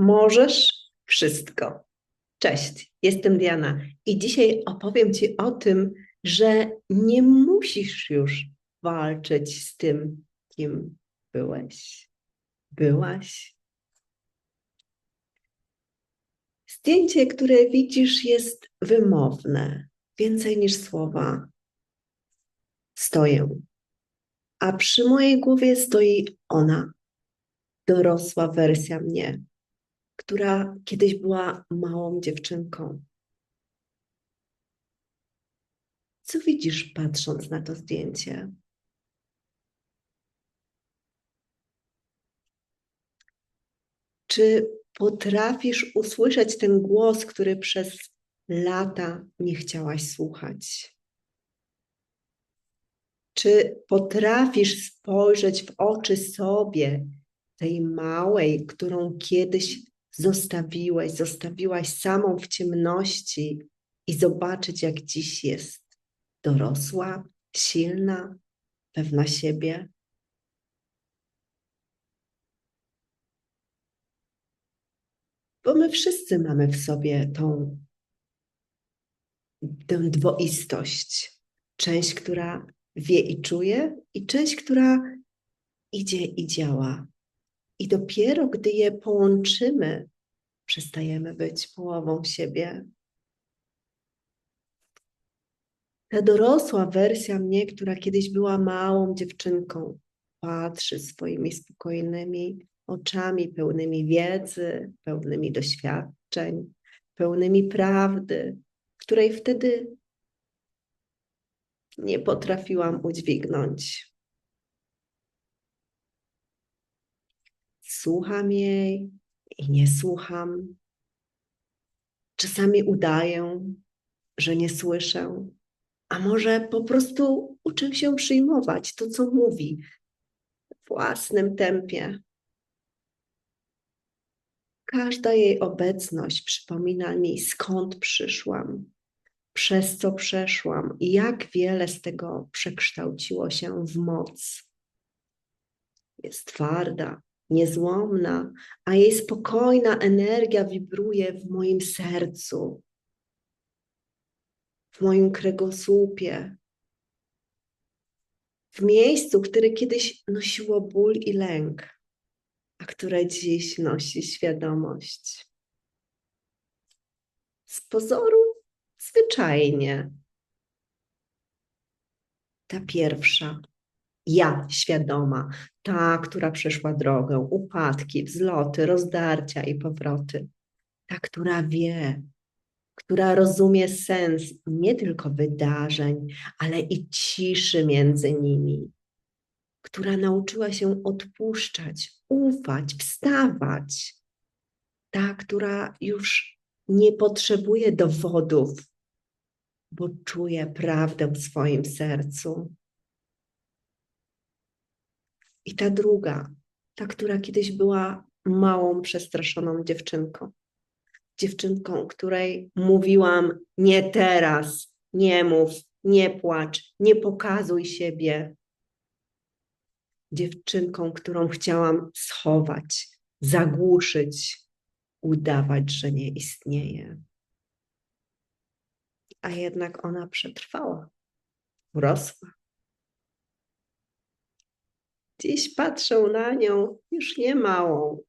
Możesz wszystko. Cześć, jestem Diana i dzisiaj opowiem Ci o tym, że nie musisz już walczyć z tym, kim byłeś, byłaś. Zdjęcie, które widzisz, jest wymowne, więcej niż słowa. Stoję, a przy mojej głowie stoi ona, dorosła wersja mnie, która kiedyś była małą dziewczynką. Co widzisz, patrząc na to zdjęcie? Czy potrafisz usłyszeć ten głos, który przez lata nie chciałaś słuchać? Czy potrafisz spojrzeć w oczy sobie, tej małej, którą kiedyś zostawiłeś, zostawiłaś samą w ciemności i zobaczyć, jak dziś jest dorosła, silna, pewna siebie? Bo my wszyscy mamy w sobie tą, tę dwoistość. Część, która wie i czuje, i część, która idzie i działa. I dopiero gdy je połączymy, przestajemy być połową siebie. Ta dorosła wersja mnie, która kiedyś była małą dziewczynką, patrzy swoimi spokojnymi oczami, pełnymi wiedzy, pełnymi doświadczeń, pełnymi prawdy, której wtedy nie potrafiłam udźwignąć. Słucham jej i nie słucham. Czasami udaję, że nie słyszę, a może po prostu uczę się przyjmować to, co mówi w własnym tempie. Każda jej obecność przypomina mi, skąd przyszłam, przez co przeszłam i jak wiele z tego przekształciło się w moc. Jest twarda, niezłomna, a jej spokojna energia wibruje w moim sercu, w moim kręgosłupie, w miejscu, które kiedyś nosiło ból i lęk, a które dziś nosi świadomość. Z pozoru zwyczajnie. Ta pierwsza, ja świadoma, ta, która przeszła drogę, upadki, wzloty, rozdarcia i powroty, ta, która wie, która rozumie sens nie tylko wydarzeń, ale i ciszy między nimi, która nauczyła się odpuszczać, ufać, wstawać, ta, która już nie potrzebuje dowodów, bo czuje prawdę w swoim sercu. I ta druga, ta, która kiedyś była małą, przestraszoną dziewczynką. Dziewczynką, której mówiłam: Nie teraz, nie mów, nie płacz, nie pokazuj siebie. Dziewczynką, którą chciałam schować, zagłuszyć, udawać, że nie istnieje. A jednak ona przetrwała, urosła. Dziś patrzę na nią już nie małą,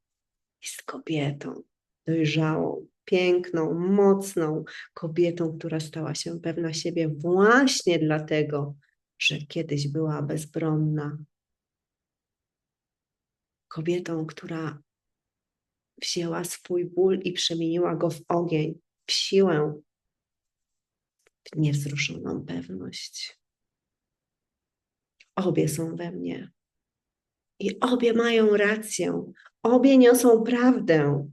jest kobietą dojrzałą, piękną, mocną kobietą, która stała się pewna siebie właśnie dlatego, że kiedyś była bezbronna. Kobietą, która wzięła swój ból i przemieniła go w ogień, w siłę, w niewzruszoną pewność. Obie są we mnie. I obie mają rację, obie niosą prawdę.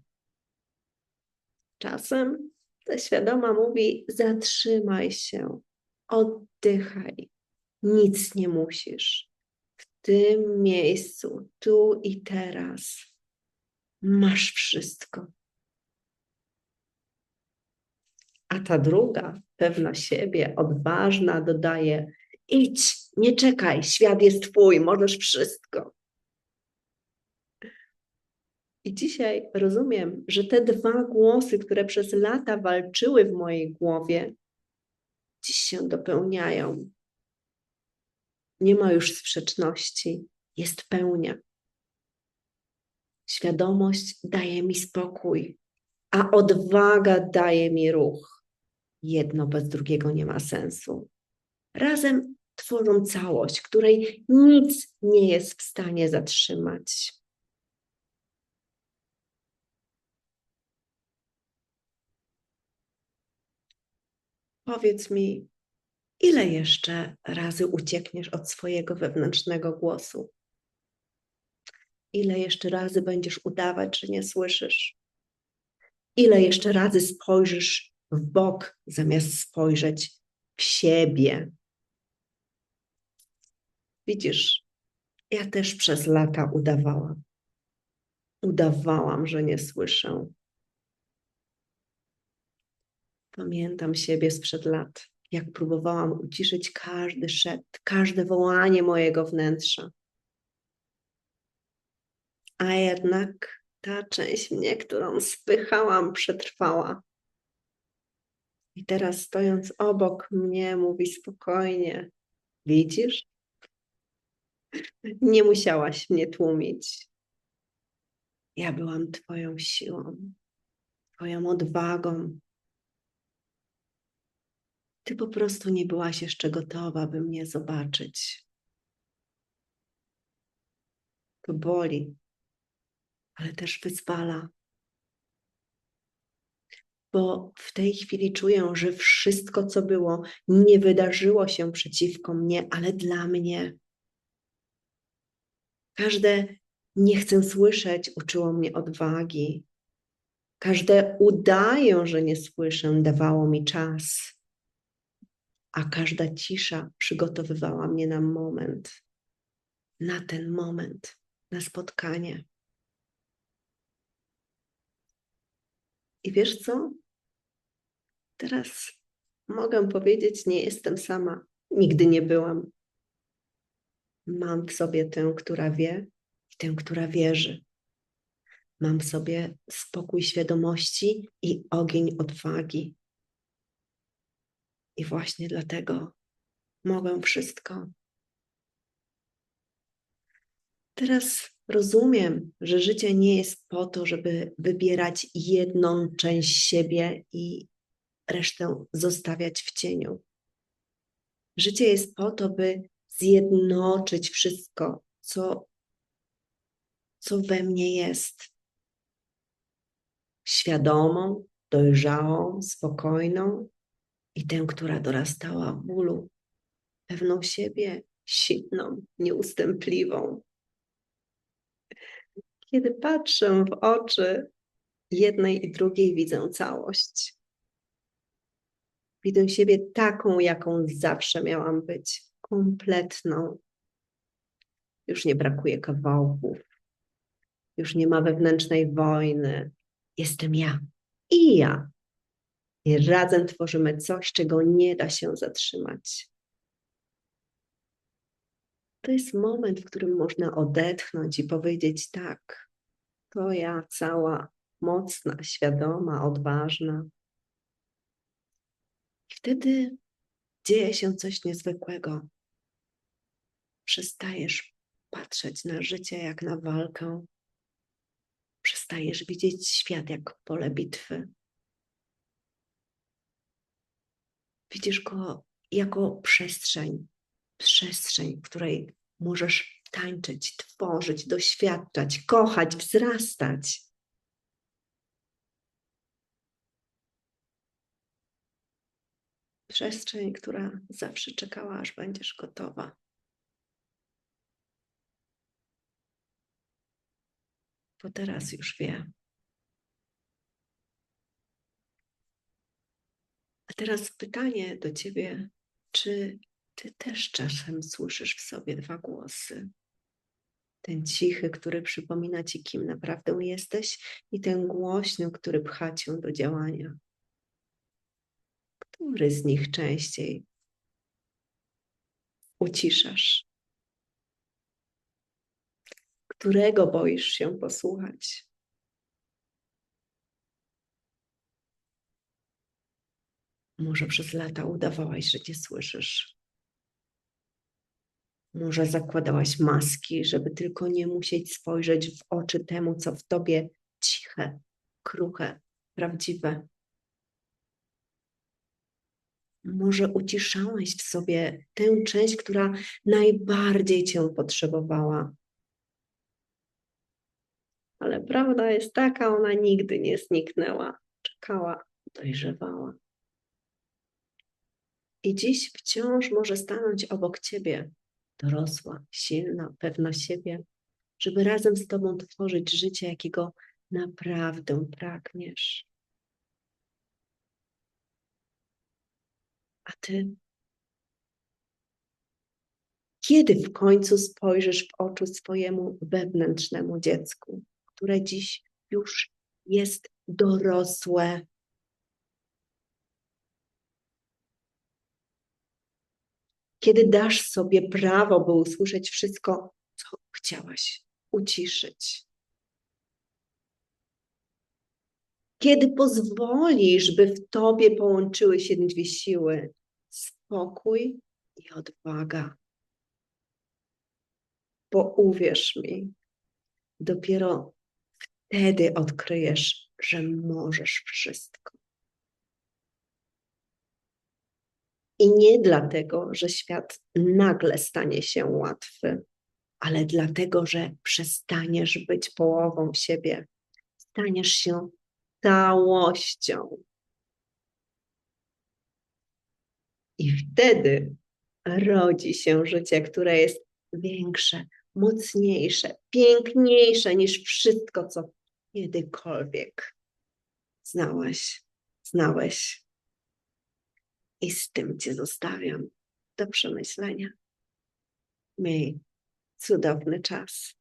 Czasem ta świadoma mówi: zatrzymaj się, oddychaj, nic nie musisz. W tym miejscu, tu i teraz, masz wszystko. A ta druga, pewna siebie, odważna, dodaje: idź, nie czekaj, świat jest twój, możesz wszystko. I dzisiaj rozumiem, że te dwa głosy, które przez lata walczyły w mojej głowie, dziś się dopełniają. Nie ma już sprzeczności, jest pełnia. Świadomość daje mi spokój, a odwaga daje mi ruch. Jedno bez drugiego nie ma sensu. Razem tworzą całość, której nic nie jest w stanie zatrzymać. Powiedz mi, ile jeszcze razy uciekniesz od swojego wewnętrznego głosu? Ile jeszcze razy będziesz udawać, że nie słyszysz? Ile jeszcze razy spojrzysz w bok, zamiast spojrzeć w siebie? Widzisz, ja też przez lata udawałam. Udawałam, że nie słyszę. Pamiętam siebie sprzed lat, jak próbowałam uciszyć każdy szept, każde wołanie mojego wnętrza. A jednak ta część mnie, którą spychałam, przetrwała. I teraz stojąc obok mnie, mówi spokojnie: Widzisz? Nie musiałaś mnie tłumić. Ja byłam Twoją siłą, Twoją odwagą, ty po prostu nie byłaś jeszcze gotowa, by mnie zobaczyć. To boli, ale też wyzwala. Bo w tej chwili czuję, że wszystko, co było, nie wydarzyło się przeciwko mnie, ale dla mnie. Każde nie chcę słyszeć uczyło mnie odwagi. Każde udaję, że nie słyszę, dawało mi czas a każda cisza przygotowywała mnie na moment, na ten moment, na spotkanie. I wiesz co? Teraz mogę powiedzieć, nie jestem sama. Nigdy nie byłam. Mam w sobie tę, która wie i tę, która wierzy. Mam w sobie spokój świadomości i ogień odwagi. I właśnie dlatego mogę wszystko. Teraz rozumiem, że życie nie jest po to, żeby wybierać jedną część siebie i resztę zostawiać w cieniu. Życie jest po to, by zjednoczyć wszystko, co, co we mnie jest. Świadomą, dojrzałą, spokojną, i tę, która dorastała w bólu, pewną siebie, silną, nieustępliwą. Kiedy patrzę w oczy jednej i drugiej, widzę całość. Widzę siebie taką, jaką zawsze miałam być, kompletną. Już nie brakuje kawałków, już nie ma wewnętrznej wojny. Jestem ja i ja i razem tworzymy coś, czego nie da się zatrzymać. To jest moment, w którym można odetchnąć i powiedzieć: Tak, to ja cała mocna, świadoma, odważna. I wtedy dzieje się coś niezwykłego. Przestajesz patrzeć na życie jak na walkę. Przestajesz widzieć świat jak pole bitwy. Widzisz go jako przestrzeń, przestrzeń, w której możesz tańczyć, tworzyć, doświadczać, kochać, wzrastać. Przestrzeń, która zawsze czekała, aż będziesz gotowa. Bo teraz już wie. Teraz pytanie do ciebie, czy ty też czasem słyszysz w sobie dwa głosy? Ten cichy, który przypomina ci, kim naprawdę jesteś, i ten głośny, który pcha cię do działania. Który z nich częściej uciszasz? Którego boisz się posłuchać? Może przez lata udawałaś, że cię słyszysz. Może zakładałaś maski, żeby tylko nie musieć spojrzeć w oczy temu, co w tobie ciche, kruche, prawdziwe. Może uciszałaś w sobie tę część, która najbardziej cię potrzebowała. Ale prawda jest taka, ona nigdy nie zniknęła. Czekała, dojrzewała. I dziś wciąż może stanąć obok ciebie, dorosła, silna, pewna siebie, żeby razem z tobą tworzyć życie, jakiego naprawdę pragniesz. A ty? Kiedy w końcu spojrzysz w oczy swojemu wewnętrznemu dziecku, które dziś już jest dorosłe? Kiedy dasz sobie prawo, by usłyszeć wszystko, co chciałaś uciszyć? Kiedy pozwolisz, by w tobie połączyły się dwie siły spokój i odwaga. Bo uwierz mi, dopiero wtedy odkryjesz, że możesz wszystko. I nie dlatego, że świat nagle stanie się łatwy, ale dlatego, że przestaniesz być połową siebie, staniesz się całością. I wtedy rodzi się życie, które jest większe, mocniejsze, piękniejsze niż wszystko, co kiedykolwiek znałaś, znałeś. I z tym Cię zostawiam do przemyślenia. Miej cudowny czas.